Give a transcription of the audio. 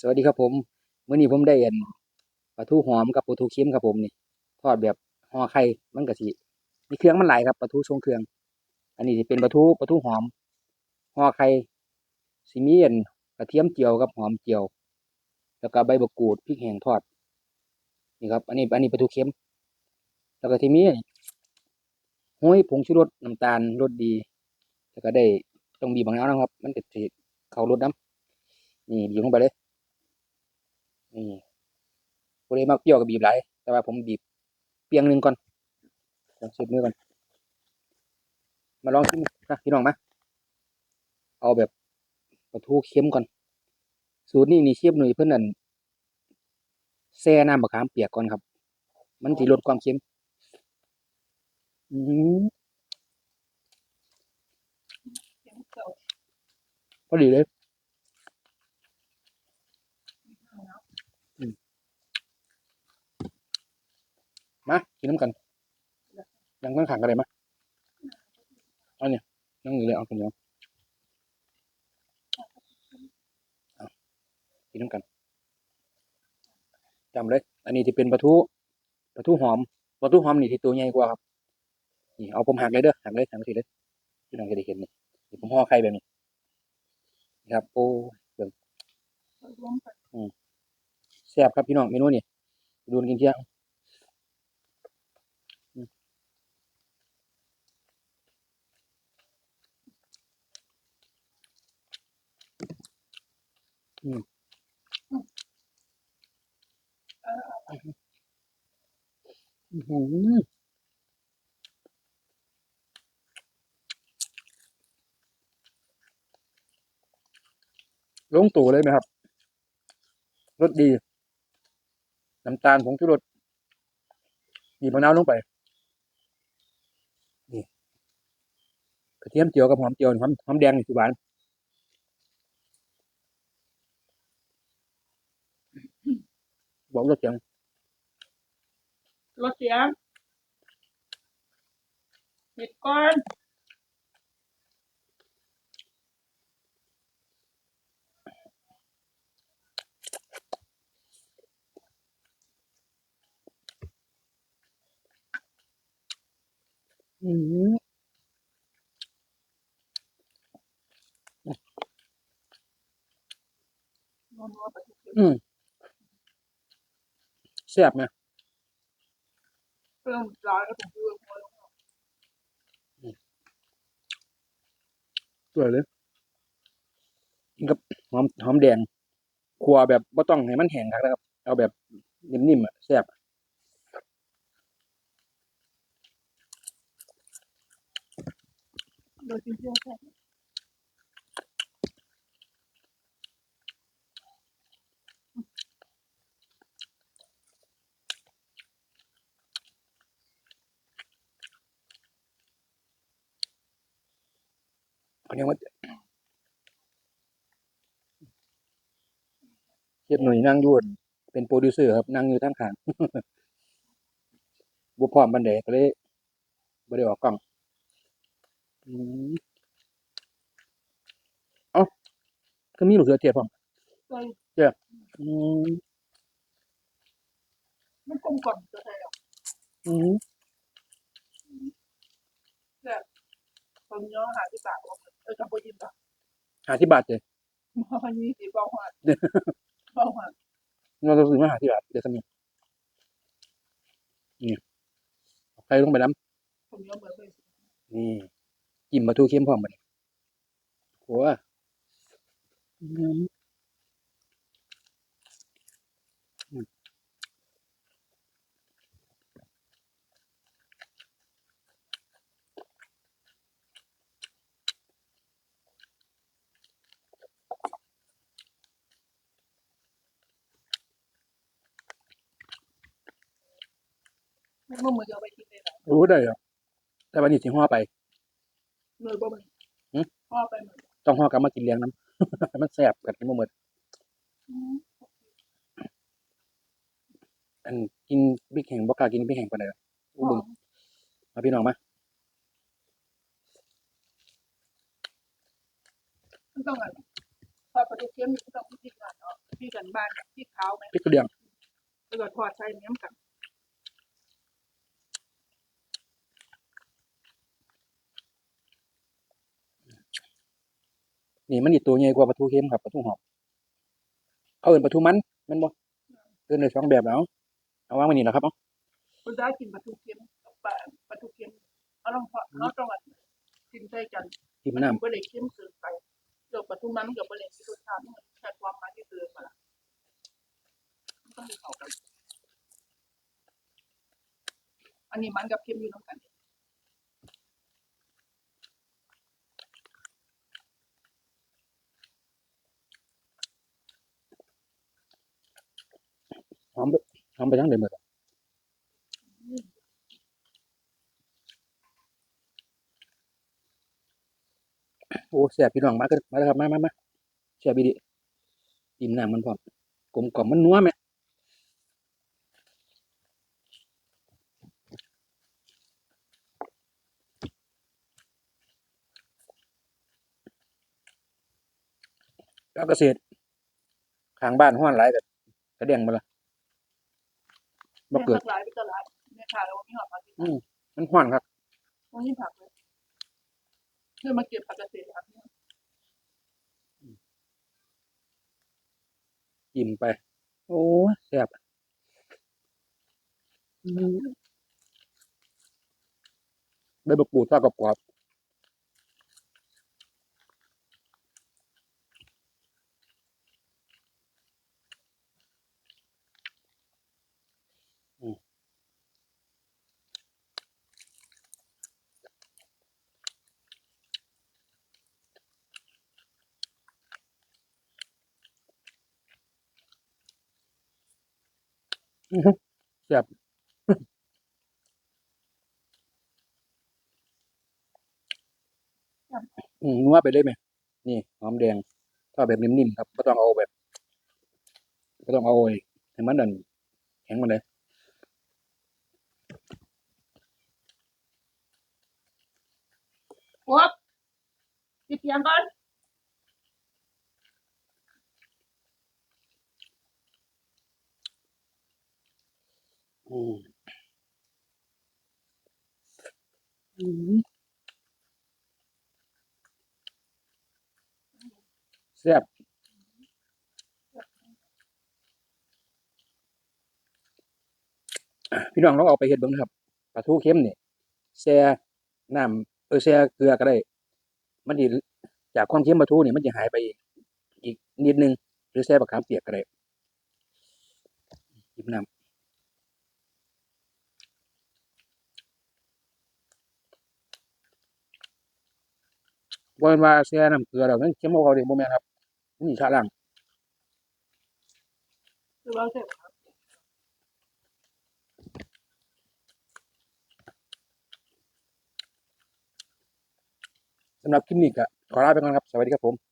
สวัสดีครับผมเมื้อนี้ผมได้เอันปลาทูหอมกับปลาทูเค็มครับผมนี่ทอดแบบห่อไข่มันก็สิมีเครื่องมันหลายครับปลาทูทรงเครื่อง อันนี้สิเป็นปลาทูปลาทูหอมห่อไข่สิมีอันกระเทียมเจียวกับหอมเจียว แล้วก็ใบมะกรูดพริกแห้งทอดนี่ครับ อันนี้อันนี้ปลาทูเค็ม แล้วก็ที่มีห้อยผงชูรสน้ำตาลรสดี แล้วก็ได้ต้องบีบมะนาวนะครับ มันจะเข้ารสน้ำนี่บีบลงไปเลย ผู้ใดมักเปรี้ยวก็บีบหลายแต่ว่าผมบีบเปียงหนึ่งก่อนลองเช็ดมือก่อนมาลองชิมนะพี่น้องมาเอาแบบปลาทูเค็มก่อน สูตรนี้นี่เชฟหนุ่ยเพิ่นนั่นแช่น้ำมะขามเปียกก่อนครับ มันสิลดความเค็มอืมพอดีเลย มากินน้ำกันยังตั้งขังกันเลยมะเอาเนี่ยนั่งอยู่เลยเอาคนเดียวกินน้ำกันจำเลย อันนี้ที่เป็นปลาทูปลาทูหอมปลาทูหอมนี่ที่ตัวใหญ่กว่าครับนี่เอาผมหักเลยเด้อหักเลยหักสิเลยพี่น้องจะได้เห็นนี่นี่ผมห่อไข่แบบนี้นครับโอ้เบิ่งแซ่บครับพี่น้องเมนูนี่ดูกินเที่ยง อื้อหือลงตัวเลยไหมครับ รสดี น้ำตาลผงชูรสบีมะนาวลงไปนี่กระเทียมเจียวกับหอมเจียวหอมหอมแดงนี่สิหวาน บอกรสเสียงรถเสียงปิดก่อนอืมนอนว่าไปทุกคืนอืม แซ่บไหมเพิ่มร้านแล้วผมเพิ่มหัวลงสวยเลยกินกับหอมหอมแดงคั่วแบบบ่ต้องให้มันแห้งครับนะครับ เอาแบบนิ่มๆอะแซ่บโดยที่เชื่อแค่ เขาเรียกว่าเชฟหนุ่ยนั่งอยู่เป็นโปรดิวเซอร์ครับนั่งอยู่ท่างข้างบุพร้อมบันเดก็เลยบ่ได้ออกกล้องอืมเอ้าก็มีลูกเสือเทียบพร้อมเลยอืมมันกลมกล่อมจะใช่หรออืมตอนนี้หาที่ปากว่า เออกับโบยินปะหาที่บาทเลยมันมีสีเบาหวานเบาหวานเราจะซื้อมาหาที่บาทเดี๋ยวสมีนี่เอาใครลงไปน้ผมเยอะเหมือนเป็นำนี่จิ้มปลาทูเค็มพร้อมบัดนี้โหัวอืม ม่เมื่อมือเดียวไปกินเลยนะรู้ได้เหรอแต่วันนี้สิห่อไป เลยบ่มันพ่อไปเหมือนต้องห่อกลับมากินเลี้ยงน้ำ ให้มันแซ่บกันทั้งหมดอันกินพริกแห้งบ่กล้ากินพริกแห้งปานใดหรอกอู้บึงมาพี่น้องมามันต้องอะไรพอประตูเทียมมันต้องพิจารณาเนาะที่กันบ้านที่เท้าไหมพริกกระเดียง แล้วก็ทอดใส่เนี้ยกัน นี่มันอีกตัวใหญ่กว่าปลาทูเค็มครับปลาทูหอมเขาเอิ้นปลาทูมันแมันบ่เอิ้นได้สองแบบแล้วเอาวางไว้นี่นะครับเอาคุณได้กินปลาทูเค็มกับปลาปลาทูเค็มเขาต้องทอดเขาต้องแบบกินใส่กันจิ้มมันน้ำก็เลยเค็มเกินไปเกี่ยวปลาทูมันกับปลาเล็กที่รสชาติมันแค่ความมันที่เกินมาละมันต้องมีเขากันอันนี้มันกับเค็มอยู่น้ำกัน หอมไปหอม ไปทั้งเดือนหมดโอ้แซ่บพี่น้องมากันมาเลยครับมามามาแซ่บอีดีจิ้มน้ำมันพร้อมกลมกล่อมมันนัวไหมแล้วเกษตรข้างบ้านห้อนหลายแต่กระเดียงมาละ เกิดหลายไปตลาดแม่ค้าแล้วว่ามีหอดผักที่อืมมันห้อนครับวันนี้ผักเลยเพื่อมาเก็บผักเกษตรครับเนี่ยยิ้มไป โอ้แซ่บอืมใบบักปูดทอดกรอบ แซ่บอืมนัวไปได้ไหมนี่หอมแดงทอดแบบนิ่มๆครับไม่ต้องเอาแบบไม่ต้องเอาไอ้ให้มันดันแข็งมาเลยโอ๊บปิดเสียงก่อน อืมแซ่บพี่น้องลองเอาไปเฮ็ดเบิ่งนะครับปลาทูเค็มเนี่ยแช่น้ำเออแช่เกลือก็ได้ มันสิจากความเค็มปลาทูเนี่ยมันจะหายไปอีกอีกนิดนึง หรือแช่บักขามเปียกก็ได้ยิบน้ำ บ่แม่นว่าแช่น้ำเกลือแล้วมันเค็มบ่เขาเด้บ่แม่นครับนี่ชาล้างคือเราเสร็จครับสำหรับคลิปนี้ก็ขอลาไปก่อนครับ สวัสดีครับผม